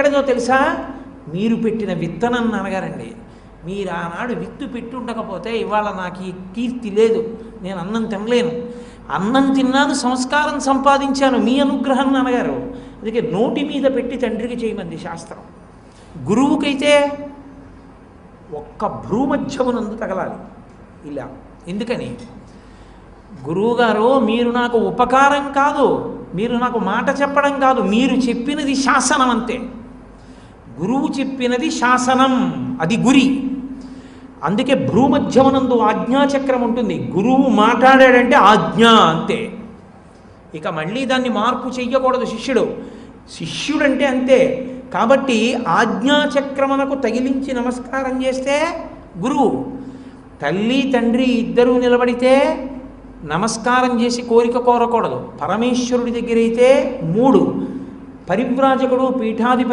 ఎక్కడిదో తెలుసా? మీరు పెట్టిన విత్తనం అనగారండి మీరు ఆనాడు విత్తు పెట్టి ఉండకపోతే ఇవాళ నాకు ఈ కీర్తి లేదు. నేను అన్నం తినలేను. అన్నం తిన్నాను సంస్కారం సంపాదించాను మీ అనుగ్రహం అనగారు అందుకే నోటి మీద పెట్టి తండ్రికి చేయమంది శాస్త్రం. గురువుకైతే ఒక్క భ్రూమధ్యమునందు తగలాలి. ఇలా. ఎందుకని? గురువుగారు మీరు నాకు ఉపకారం కాదు. మీరు నాకు మాట చెప్పడం కాదు. మీరు చెప్పినది శాసనం అంతే గురువు చెప్పినది శాసనం అది గురి. అందుకే భ్రూమధ్యమనందు ఆజ్ఞాచక్రం ఉంటుంది. గురువు మాట్లాడాడంటే ఆజ్ఞ అంతే. ఇక మళ్ళీ దాన్ని మార్పు చెయ్యకూడదు శిష్యుడు. శిష్యుడంటే అంతే. కాబట్టి ఆజ్ఞాచక్రమునకు తగిలించి నమస్కారం చేస్తే గురువు. తల్లి తండ్రి ఇద్దరూ నిలబడితే నమస్కారం చేసి కోరిక కోరకూడదు. పరమేశ్వరుడి దగ్గర అయితే మూడు. పరివ్రాజకుడు పీఠాధిపతి